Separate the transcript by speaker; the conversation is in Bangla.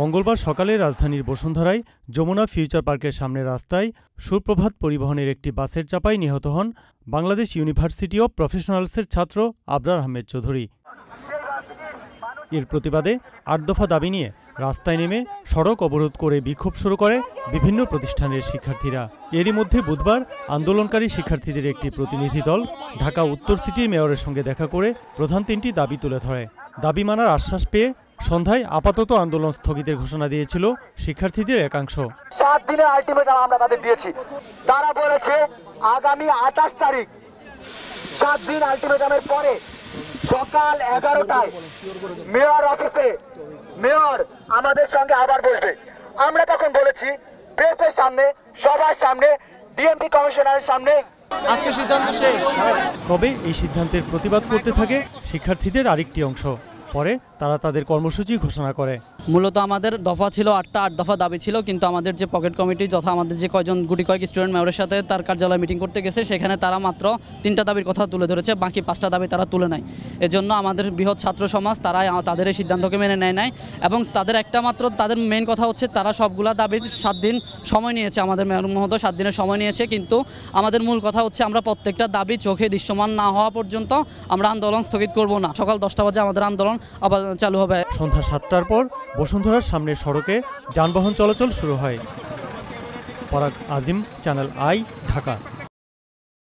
Speaker 1: মঙ্গলবার সকালে রাজধানীর বসুন্ধরায় যমুনা ফিউচার পার্কের সামনে রাস্তায় সুপ্রভাত পরিবহনের একটি বাসের চাপায় নিহত হন বাংলাদেশ ইউনিভার্সিটি অব প্রফেশনালসের ছাত্র আবরার আহমেদ চৌধুরী। এর প্রতিবাদে আট দফা দাবি নিয়ে রাস্তায় নেমে সড়ক অবরোধ করে বিক্ষোভ শুরু করে বিভিন্ন প্রতিষ্ঠানের শিক্ষার্থীরা। এরই মধ্যে বুধবার আন্দোলনকারী শিক্ষার্থীদের একটি প্রতিনিধি দল ঢাকা উত্তর সিটির মেয়রের সঙ্গে দেখা করে প্রধান তিনটি দাবি তুলে ধরে। দাবি মানার আশ্বাস পেয়ে সন্ধ্যায় আপাতত আন্দোলন স্থগিতের ঘোষণা দিয়েছিল শিক্ষার্থীদের একাংশ।
Speaker 2: সাত দিনের আলটিমেটাম আমরা তাদের দিয়েছি। তারা বলেছে আগামী আঠাশ তারিখ সাত দিন আলটিমেটামের পরে সকাল এগারোটায় মেয়র অফিসে মেয়র আমাদের সঙ্গে আবার বসবে। আমরা তখন বলেছি প্রেসের সামনে সবার সামনে ডিএমপি কমিশনারের সামনে।
Speaker 3: আজকে সিদ্ধান্ত শেষ।
Speaker 1: তবে এই সিদ্ধান্তের প্রতিবাদ করতে থাকে শিক্ষার্থীদের আরেকটি অংশ। পরে তারা তাদের কর্মসূচি ঘোষণা করে।
Speaker 4: মূলত আমাদের দফা ছিল আটটা, আট দফা দাবি ছিল, কিন্তু আমাদের যে পকেট কমিটি যথা আমাদের যে কয়জন গুটি কয়েক স্টুডেন্ট মেয়রের সাথে তার কার্যালয়ে মিটিং করতে গেছে, সেখানে তারা মাত্র তিনটা দাবির কথা তুলে ধরেছে, বাকি পাঁচটা দাবি তারা তুলে নেয় এজন্য আমাদের বৃহৎ ছাত্র সমাজ তারা তাদের এই সিদ্ধান্তকে মেনে নেয় নাই, এবং তাদের একটা মাত্র, তাদের মেন কথা হচ্ছে তারা সবগুলা দাবির সাত দিন সময় নিয়েছে, আমাদের মেয়র মহোদয় সাত দিনের সময় নিয়েছে, কিন্তু আমাদের মূল কথা হচ্ছে আমরা প্রত্যেকটা দাবি চোখে দৃশ্যমান না হওয়া পর্যন্ত আমরা আন্দোলন স্থগিত করব না। সকাল দশটা বাজে আমাদের আন্দোলন আবার চালু হবে।
Speaker 1: সন্ধ্যা সাতটার পর বসুন্ধরার সামনের সড়কে যানবাহন চলাচল শুরু হয়। পরাগ আজিম, চ্যানেল আই, ঢাকা।